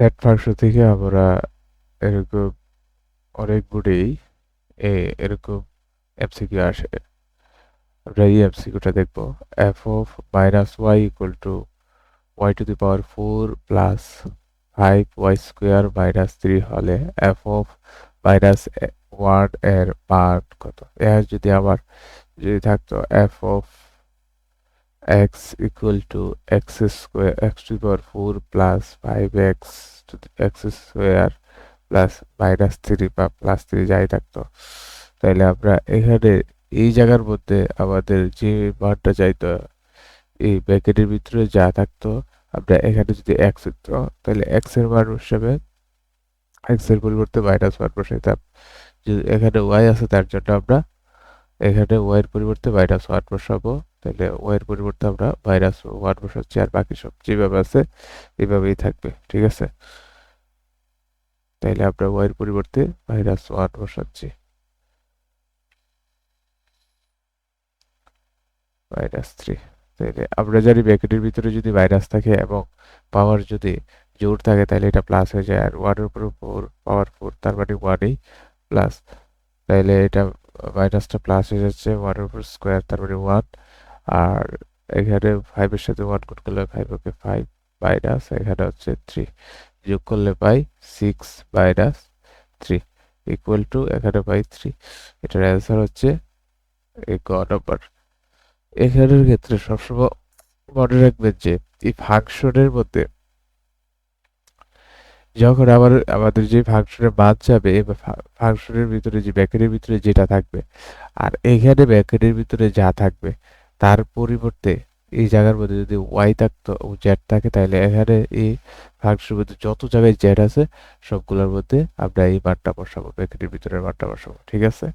Set function থেকে আমরা এরকম অনেকগুলি এরকম এমসিকিউ আসে। আমরা এই এমসিকিউটা দেখব। F of minus Y equal to Y to the power four plus five Y square minus three হলে এফ অফ মাইনাস ওয়ানের মান কত? এর যদি আবার যদি থাকতো F of X equal to x square X to power four plus five X যদি access war plus minus three বা প্লাস থ্রি যাই থাকতো তাহলে আমরা এখানে এই জায়গার মধ্যে আমাদের যে মানটা চাইতো, এই ব্যাকেটের ভিতরে যা থাকতো, আমরা এখানে যদি এক্স দিতো তাহলে এক্সের মান হিসাবে এক্সের পরিবর্তে মাইনাস ওয়ান বসাইতাম। যদি এখানে ওয়াই আছে তার জন্য আমরা এখানে ওয়াই এর পরিবর্তে মাইনাস ওয়ান বসাবো। তাহলে ওয়ের পরিবর্তে আমরা মাইনাস ওয়ান বসাচ্ছি আর বাকি সব যেভাবে আছে এইভাবেই থাকবে, ঠিক আছে? তাইলে আমরা ওয়াই এর পরিবর্তে ভাইরাস ওয়ান বসাচ্ছি। মাইনাস থ্রি, তাইলে আমরা জানি ব্র্যাকেটের ভিতরে যদি মাইনাস থাকে এবং পাওয়ার যদি জোর থাকে তাহলে এটা প্লাস হয়ে যায়। আর ওয়ানের উপর ফোর পাওয়ার ফোর তার মানে ওয়ানই প্লাস তাইলে এটা মাইনাসটা প্লাস হয়ে যাচ্ছে ওয়ানের উপর স্কোয়ার তার মানে ওয়ান আর এখানে ফাইভের সাথে ওয়ান গুণ করলে ফাইভ ওকে ফাইভ মাইনাস এখানে হচ্ছে থ্রি যোগ করলে পাই six minus three equal to এখানে পাই থ্রি এটার অ্যান্সার হচ্ছে গ নম্বর এখানের ক্ষেত্রে সবসময় মনে রাখবেন যে এই ফাংশনের মধ্যে যখন আবার আমাদের যে ফাংশনের মান যাবে ফাংশনের ভিতরে যে ব্যাকেটের ভিতরে যেটা থাকবে, আর এখানে ব্যাকেটের ভিতরে যা থাকবে তার পরিবর্তে এই জায়গার মধ্যে যদি ওয়াই থাকতো জেড থাকে, তাহলে এখানে এই ফাংশনের মধ্যে যত জায়গায় জেড আছে, সবগুলোর মধ্যে আমরা এই মানটা বসাবো ব্যাকেটের ভিতরে মানটা বসাবো, ঠিক আছে?